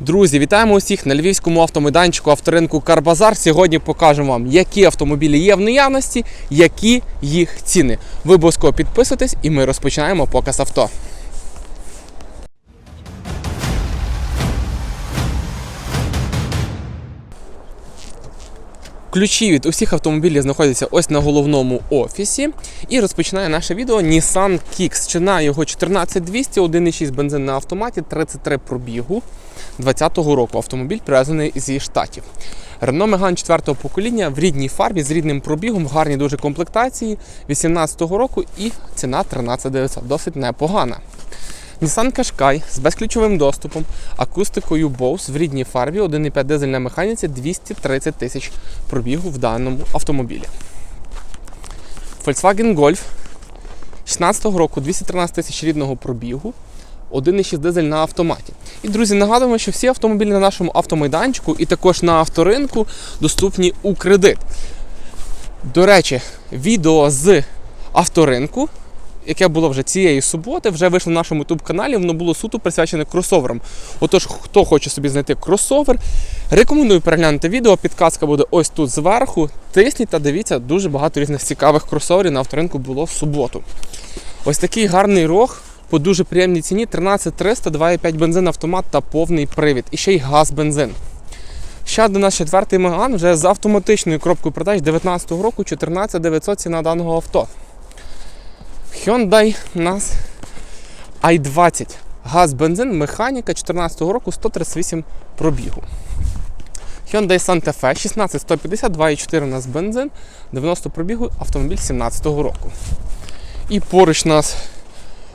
Друзі, вітаємо усіх на львівському автомайданчику авторинку Карбазар. Сьогодні покажемо вам, які автомобілі є в наявності, які їх ціни. Ви обов'язково підписуйтесь і ми розпочинаємо показ авто. Ключі від усіх автомобілів знаходяться ось на головному офісі. І розпочинає наше відео Nissan Kicks. Ціна його 14200, 1,6 бензин на автоматі, 33 пробігу 2020 року. Автомобіль привезений зі штатів. Renault Megane 4 покоління в рідній фарбі з рідним пробігом, в гарній дуже комплектації 2018 року і ціна 13900. Досить непогана. Nissan Qashqai з безключовим доступом, акустикою Bose в рідній фарбі, 1,5 дизель на механіці, 230 тисяч пробігу в даному автомобілі. Volkswagen Golf 16 року 213 тисяч рідного пробігу, 1,6 дизель на автоматі. І, друзі, нагадуємо, що всі автомобілі на нашому автомайданчику і також на авторинку доступні у кредит. До речі, відео з авторинку яке було вже цієї суботи, вже вийшло на нашому youtube каналі воно було суто присвячене кросоверам. Отож, хто хоче собі знайти кросовер, рекомендую переглянути відео. Підказка буде ось тут зверху. Тисніть та дивіться, дуже багато різних цікавих кросоверів на авторинку було в суботу. Ось такий гарний рог по дуже приємній ціні 13300, 2,5 бензин автомат та повний привід. І ще й газ бензин. Ще один наш четвертий Megane вже з автоматичною кропкою продаж 2019 року 14900 ціна даного авто. Hyundai нас i20. Газ бензин, механіка 2014 року 138 пробігу. Hyundai Santa Fe 16150, 2,4 у нас бензин, 90 пробігу, автомобіль 2017 року. І поруч у нас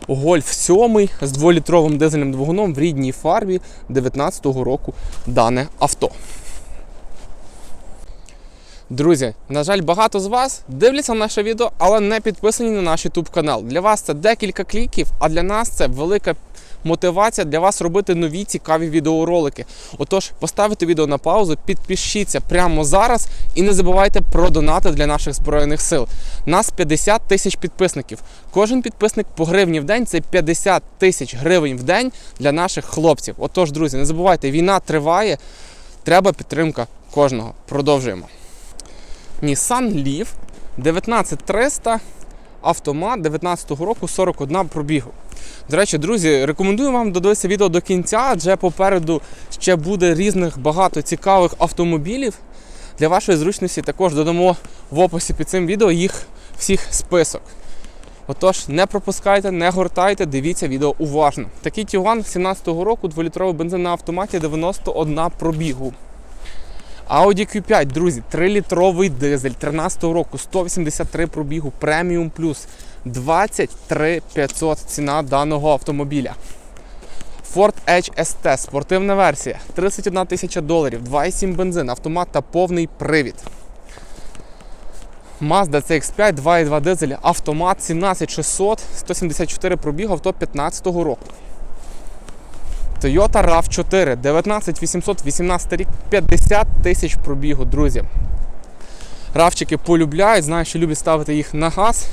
Golf 7 з 2-літровим дизельним двигуном в рідній фарбі 2019 року дане авто. Друзі, на жаль, багато з вас дивляться наше відео, але не підписані на наш YouTube канал. Для вас це декілька кліків, а для нас це велика мотивація для вас робити нові цікаві відеоролики. Отож, поставте відео на паузу, підпишіться прямо зараз і не забувайте про донати для наших збройних сил. Нас 50 тисяч підписників. Кожен підписник по гривні в день це 50 тисяч гривень в день для наших хлопців. Отож, друзі, не забувайте, війна триває. Треба підтримка кожного. Продовжуємо. Nissan Leaf 19300 автомат 19 року 41 пробігу. До речі, друзі, рекомендую вам додивитися відео до кінця, адже попереду ще буде різних багато цікавих автомобілів. Для вашої зручності також додамо в описі під цим відео їх всіх список. Отож, не пропускайте, не гортайте, дивіться відео уважно. Такий Тігуан 17-го року, 2-літровий бензин на автоматі 91 пробігу. Audi Q5, друзі, 3-літровий дизель 13 року, 183 пробігу, преміум плюс 23 500 ціна даного автомобіля. Ford Edge ST, спортивна версія, 31 тисяча доларів, 2,7 бензин, автомат та повний привід. Mazda CX5, 2,2 дизель, автомат 17600, 174 пробігу, авто 15 року. Toyota RAV4 19818 рік, 50 тисяч пробігу, друзі. Равчики полюбляють, знаю, що люблять ставити їх на газ.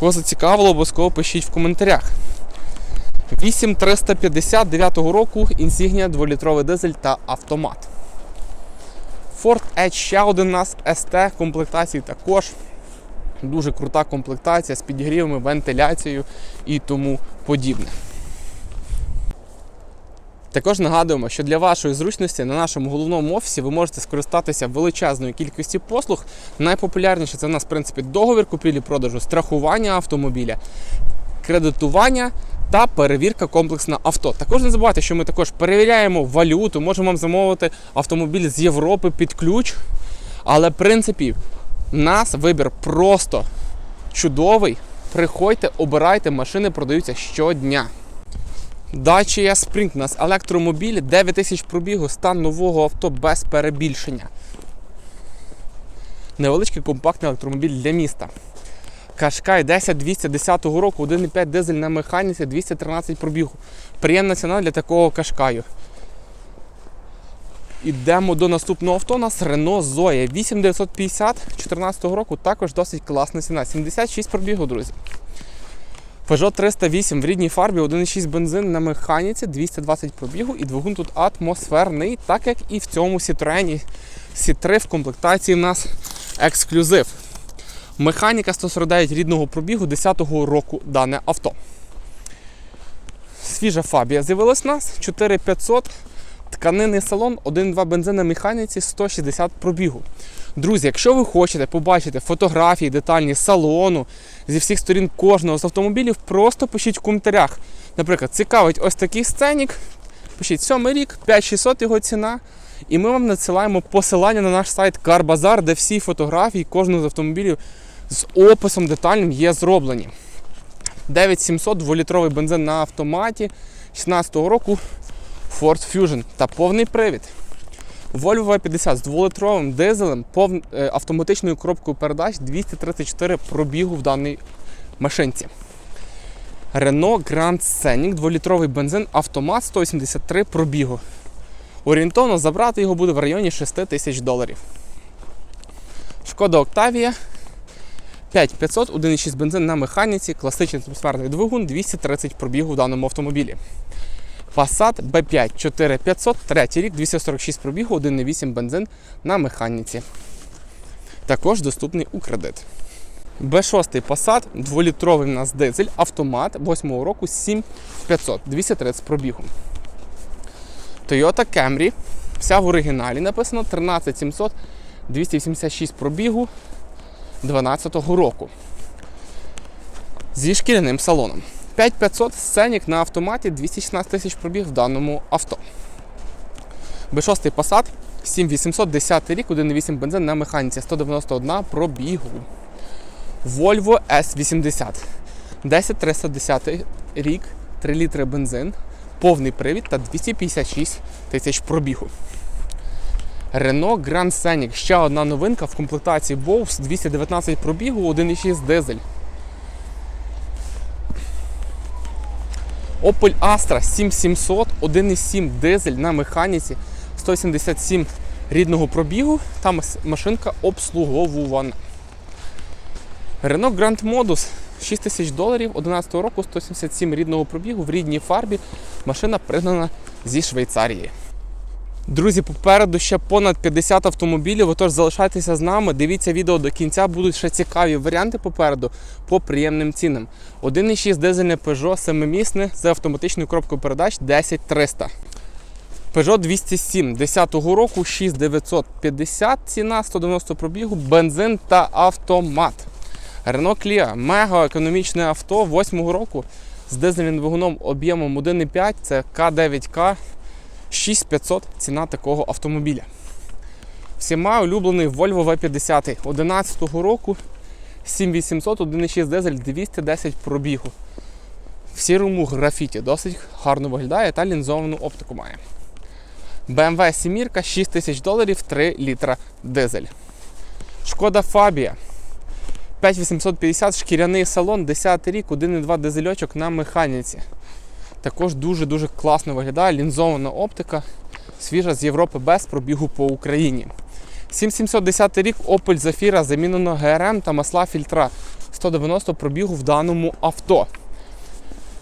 Кого зацікавило, обов'язково пишіть в коментарях. 8359 року Insignia 2-літровий дизель та автомат. Ford Edge ще один у нас ST комплектації також. Дуже крута комплектація з підігрівами, вентиляцією і тому подібне. Також нагадуємо, що для вашої зручності на нашому головному офісі ви можете скористатися величезною кількістю послуг. Найпопулярніше це у нас в принципі договір купівлі-продажу, страхування автомобіля, кредитування та перевірка комплексна авто. Також не забувайте, що ми також перевіряємо валюту, можемо вам замовити автомобіль з Європи під ключ. Але в принципі, у нас вибір просто чудовий. Приходьте, обирайте, машини продаються щодня. Dacia Spring у нас електромобіль, 9 тисяч пробігу, стан нового авто без перебільшення. Невеличкий компактний електромобіль для міста. Кашкай 10210 року, 1,5 дизель на механіці, 213 пробігу. Приємна ціна для такого кашкаю. Ідемо до наступного авто. У нас Renault Zoe 8950 2014 року, також досить класна ціна. 76 пробігу, друзі. Peugeot 308 в рідній фарбі, 1,6 бензин на механіці, 220 пробігу і двигун тут атмосферний, так як і в цьому Citroen C3 в комплектації в нас ексклюзив. Механіка 149 рідного пробігу 10-го року дане авто. Свіжа фабія з'явилась у нас 4500, тканинний салон, 1,2 бензин на механіці, 160 пробігу. Друзі, якщо ви хочете побачити фотографії детальні салону зі всіх сторін кожного з автомобілів, просто пишіть в коментарях. Наприклад, цікавить ось такий сценік. Пишіть 7 рік, 5600 його ціна. І ми вам надсилаємо посилання на наш сайт CarBazaar, де всі фотографії кожного з автомобілів з описом детальним є зроблені. 9700 2-літровий бензин на автоматі 16 року Ford Fusion та повний привід. Volvo V50 з 2-літровим дизелем, е, автоматичною коробкою передач 234 пробігу в даній машинці. Renault Grand Scenic 2-літровий бензин, автомат 183 пробігу. Орієнтовно забрати його буде в районі 6 тисяч доларів. Шкода Octavia 5500, 1,6 бензин на механіці, класичний атмосферний двигун, 230 пробігу в даному автомобілі. Passat B5 4500, третій рік, 246 пробігу, 1,8 бензин на механіці. Також доступний у кредит. B6 Passat, 2-літровий у нас дизель, автомат 8 року 7500, 230 пробігу. Toyota Camry, вся в оригіналі написано 13700, 286 пробігу 2012 року. Зі шкіряним салоном. 5500 сценік на автоматі 216 тисяч пробіг в даному авто. B6 Passat 7810 рік, 1,8 бензин на механіці, 191 пробігу. Volvo S80 10310 рік, 3 літри бензин, повний привід та 256 тисяч пробігу. Renault Grand Scenic. Ще одна новинка в комплектації Bose 219 пробігу, 1,6 дизель. Opel Astra 7700, 1,7 дизель на механіці, 177 рідного пробігу, там машинка обслуговувана. Renault Grand Modus 6 тисяч доларів 11 року, 177 рідного пробігу в рідній фарбі. Машина пригнана зі Швейцарії. Друзі, попереду ще понад 50 автомобілів, отож залишайтеся з нами, дивіться відео до кінця, будуть ще цікаві варіанти попереду по приємним цінам. 1,6 дизельне Peugeot 7-місне з автоматичною коробкою передач 10300. Peugeot 207 10 року 6950 ціна, 190 пробігу, бензин та автомат. Renault Clio мега економічне авто 8-го року з дизельним двигуном об'ємом 1,5, це К9К. 6500 ціна такого автомобіля. Всіма улюблений Volvo V50 11 року 7800, 1,6 дизель, 210 пробігу. В сірому графіті досить гарно виглядає та лінзовану оптику має. BMW 7 6 тисяч доларів, 3 літра дизель. Шкода Фабія 5850 шкіряний салон, 10 рік, 1,2 дизельочок на механіці. Також дуже-дуже класно виглядає лінзована оптика, свіжа з Європи без пробігу по Україні. 7710 рік Opel Zafira замінено ГРМ та масла фільтра. 190 пробігу в даному авто.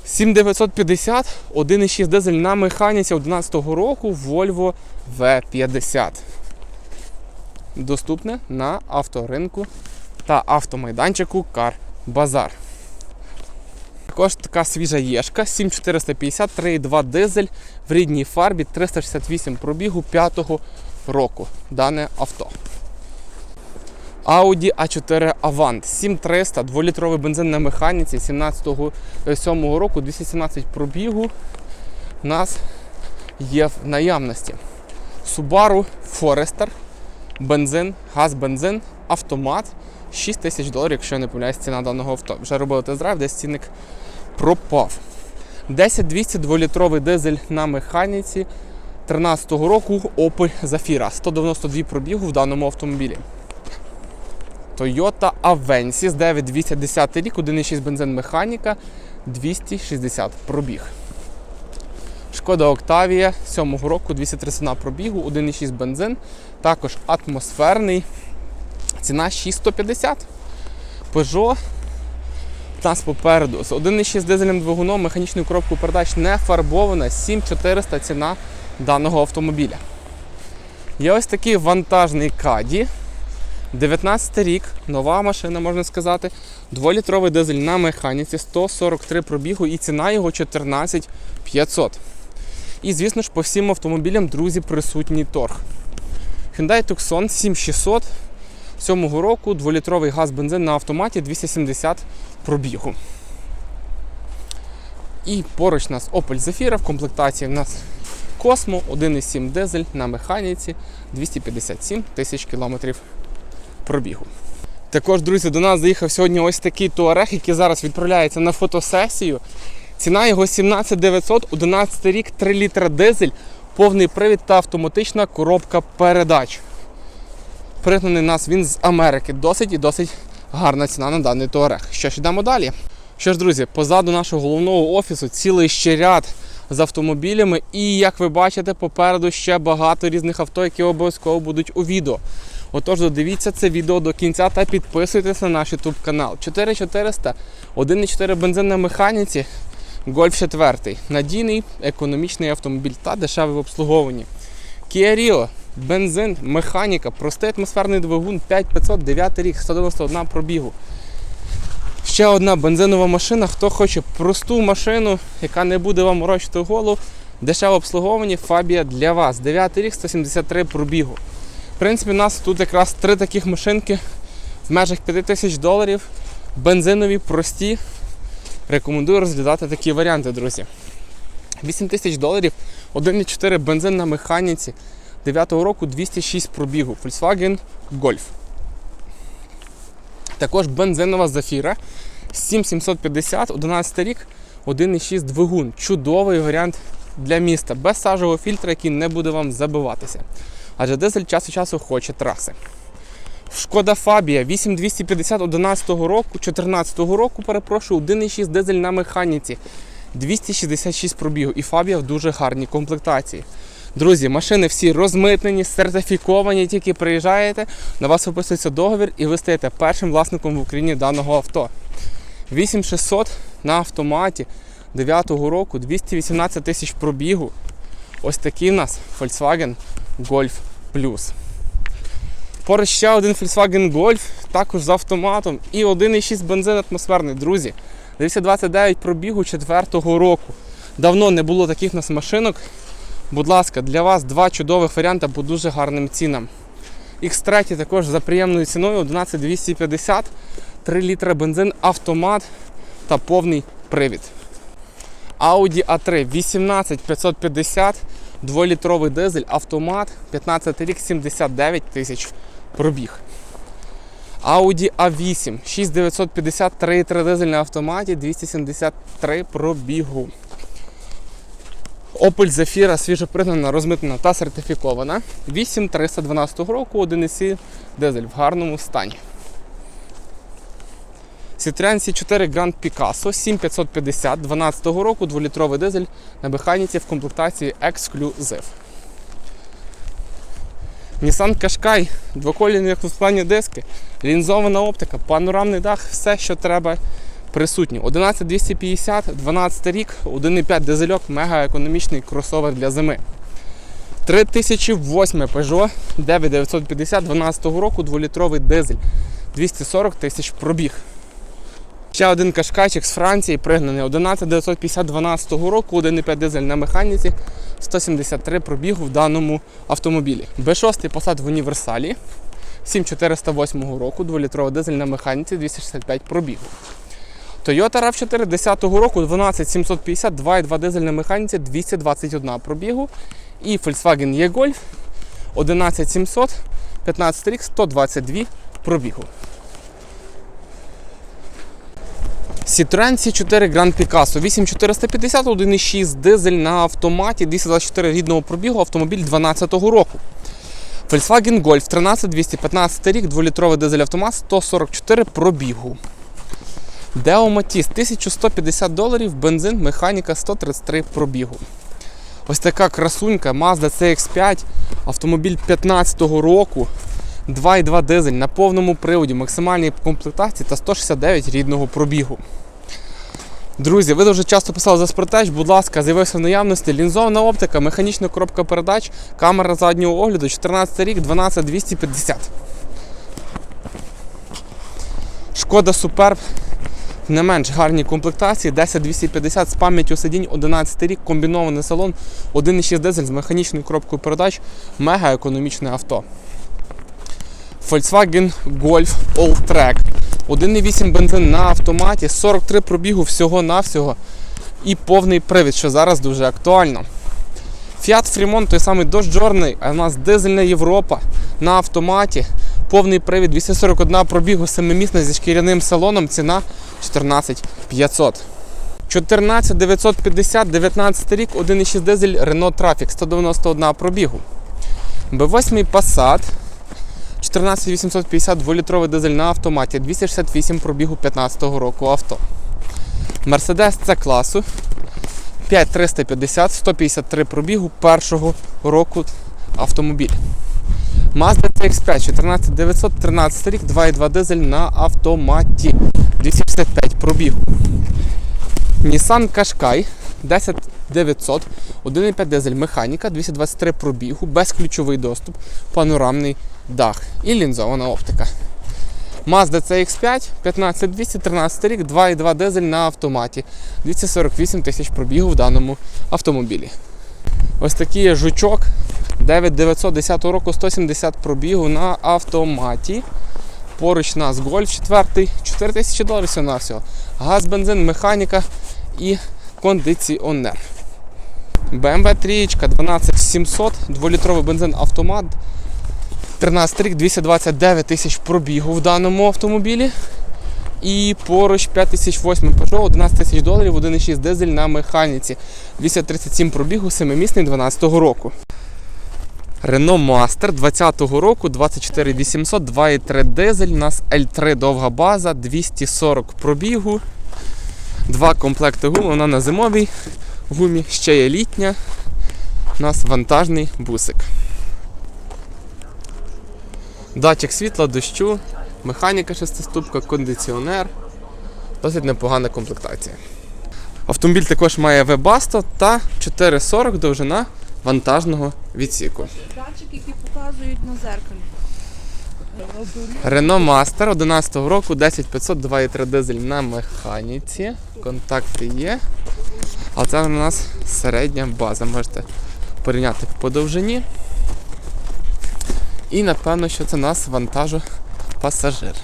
7950, 1,6 дизель на механіці 11 року Volvo V50. Доступне на авторинку та автомайданчику Car Bazaar. Також така свіжа єшка 7450, 3,2 дизель в рідній фарбі 368 пробігу 5-го року. Дане авто. Audi A4 Avant 7300, 2-літровий бензин на механіці 17-го 7 року, 217 пробігу у нас є в наявності. Subaru Forester, бензин, газ-бензин, автомат. 6 тисяч доларів, якщо я не помиляюсь, ціна даного авто. Вже робили тест-драйв, десь цінник пропав. 10200 2-літровий дизель на механіці 13-го року Opel Zafira. 192 пробігу в даному автомобілі. Toyota Avensis 9210 рік, 1,6 бензин механіка, 260 пробіг. Шкода Octavia 7-го року 231 пробігу, 1,6 бензин, також атмосферний. Ціна 6150. Peugeot нас попереду з 1,6 дизельним двигуном, механічною коробкою передач не фарбована, 7400 ціна даного автомобіля. Є ось такий вантажний каді. 19 рік, нова машина, можна сказати. 2-літровий дизель на механіці, 143 пробігу і ціна його 14 500. І, звісно ж, по всім автомобілям, друзі, присутній торг. Hyundai Tucson 7600 7 року, 2-літровий газ бензин на автоматі 270 пробігу. І поруч у нас Opel Zafira, в комплектації в нас Cosmo 1,7 дизель на механіці 257 тисяч кілометрів пробігу. Також, друзі, до нас заїхав сьогодні ось такий туарег, який зараз відправляється на фотосесію. Ціна його 17 900, 11 рік, 3 літра дизель, повний привід та автоматична коробка передач. Пригнаний нас він з Америки. Досить і досить гарна ціна на даний туарег. Що ж, йдемо далі. Що ж, друзі, позаду нашого головного офісу цілий ще ряд з автомобілями. І як ви бачите, попереду ще багато різних авто, які обов'язково будуть у відео. Отож, додивіться це відео до кінця та підписуйтесь на наш YouTube канал. 4400, 1,4 бензин на механіці, Golf 4. Надійний економічний автомобіль та дешевий в обслуговуванні. Kia Rio, бензин, механіка, простий атмосферний двигун 5500, 9 рік, 191 пробігу. Ще одна бензинова машина. Хто хоче просту машину, яка не буде вам морочити голову, дешеве обслуговування, Фабія для вас. 9 рік, 173 пробігу. В принципі, у нас тут якраз три таких машинки в межах 5 тисяч доларів. Бензинові, прості. Рекомендую розглядати такі варіанти, друзі. 8 тисяч доларів, 1,4 бензин на механіці. 9 року 206 пробігу. Volkswagen Golf. Також бензинова зафіра 7750, 11 рік, 1,6 двигун. Чудовий варіант для міста, без сажового фільтра, який не буде вам забиватися. Адже дизель час від часу хоче траси. Шкода Фабія 8250 11 року, 14 року, перепрошую, 1,6 дизель на механіці. 266 пробігу. І Фабія в дуже гарній комплектації. Друзі, машини всі розмитнені, сертифіковані, тільки приїжджаєте, на вас виписується договір і ви стаєте першим власником в Україні даного авто. 8600 на автоматі 9-го року, 218 тисяч пробігу. Ось такий у нас Volkswagen Golf Plus. Поруч ще один Volkswagen Golf, також з автоматом і 1,6 бензин атмосферний, друзі. 229 пробігу 4-го року. Давно не було таких у нас машинок. Будь ласка, для вас два чудових варіанти по дуже гарним цінам. X3 також за приємною ціною 11250, 3 літра бензин, автомат та повний привід. Audi A3 18550, 2-літровий дизель, автомат, 15 рік, 79 тисяч пробіг. Audi A8 6950, 3 літра дизель на автоматі, 273 пробігу. Opel Zafira свіжопригнана, розмитнена та сертифікована. 8312 року, 1,7 дизель в гарному стані. Citroen C4 Grand Picasso 7550 12 року, 2-літровий дизель на механіці в комплектації Exclusive. Nissan Qashqai, двоколірні двоскладні диски, лінзована оптика, панорамний дах, все, що треба присутнє. 11250, 12 рік, 1,5 дизельок, мега економічний кросовер для зими. 3008 Peugeot 9950 12 року, 2-літровий дизель, 240 тисяч пробіг. Ще один кашкайчик з Франції пригнаний 11950 12 року, 1,5 дизель на механіці, 173 пробігу в даному автомобілі. Б6 посад в універсалі 7408 року, 2-літровий дизель на механіці, 265 пробігу. Toyota RAV4 10 року 12750, 2,2 дизель на механіці, 221 пробігу. І Volkswagen E-Golf 11700, 15 рік, 122 пробігу. Citroen C4 Grand Picasso 8450, 1,6 дизель на автоматі, 224 рідного пробігу, автомобіль 12 року. Volkswagen Golf 13215 рік, 2-літровий дизель автомат, 144 пробігу. Deo Matiz 1150 доларів, бензин, механіка 133 пробігу. Ось така красунька Mazda CX5, автомобіль 15-го року, 2,2 дизель на повному приводі, максимальній комплектації та 169 рідного пробігу. Друзі, ви дуже часто писали за спортеч, будь ласка, з'явився в наявності лінзована оптика, механічна коробка передач, камера заднього огляду, 14 рік, 12250. Шкода Суперб не менш гарній комплектації, 10250 з пам'яттю сидінь, 11 рік, комбінований салон, 1,6 дизель з механічною коробкою передач, мега економічне авто. Volkswagen Golf All-Track. 1,8 бензин на автоматі, 43 пробігу всього-навсього і повний привід, що зараз дуже актуально. Fiat Fremont, той самий Dodge Journey, а у нас дизельна Європа на автоматі. Повний привід 241 пробігу, 7-місна зі шкіряним салоном, ціна 14 500. 14 950, 19 рік, 1,6 дизель Renault Trafic, 191 пробігу. B8 Passat, 14850 2-літровий дизель на автоматі, 268 пробігу 15 року авто. Mercedes C класу 5350, 153 пробігу першого року автомобіль. Mazda CX5 14900, 13 рік, 2,2 дизель на автоматі, 265 пробігу. Nissan Qashqai 10900, 1,5 дизель механіка, 223 пробігу, безключовий доступ, панорамний дах і лінзована оптика. Mazda CX5 15200, 13 рік, 2,2 дизель на автоматі, 248 тисяч пробігу в даному автомобілі. Ось такий жучок 9910 року 170 пробігу на автоматі. Поруч нас Golf 4, 4 тисячі доларів на всього. Газ, бензин, механіка і кондиціонер. BMW 3 12700, 2-літровий бензин автомат. 13 рік, 229 тисяч пробігу в даному автомобілі. І поруч 5008 Peugeot, 11 тисяч доларів, 1,6 дизель на механіці. 237 пробігу, 7-місний 12 року. Renault Master 20-го року, 24800, 2,3 дизель, у нас L3 довга база, 240 пробігу. Два комплекти гуми, вона на зимовій гумі, ще є літня. У нас вантажний бусик. Датчик світла, дощу, механіка шестиступка, кондиціонер. Досить непогана комплектація. Автомобіль також має Webasto та 440 довжина вантажного відсіку. Датчики, які показують на зеркалі. Renault Master 11 року, 10500, 2,3 дизель на механіці. Контакти є. А це у нас середня база. Можете порівняти по довжині. І напевно, що це у нас вантажу пасажир.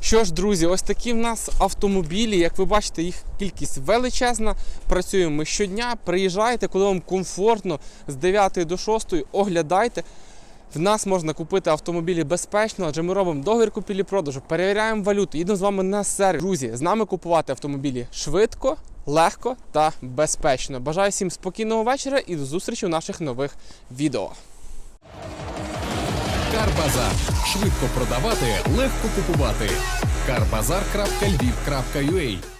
Що ж, друзі, ось такі в нас автомобілі. Як ви бачите, їх кількість величезна. Працюємо щодня. Приїжджайте, коли вам комфортно з 9 до 6, оглядайте. В нас можна купити автомобілі безпечно, адже ми робимо договір купівлі-продажу, перевіряємо валюту, їдемо з вами на сервіс. Друзі, з нами купувати автомобілі швидко, легко та безпечно. Бажаю всім спокійного вечора і до зустрічі в наших нових відео. Карбазар. Швидко продавати, легко купувати. Карбазар.львів.ua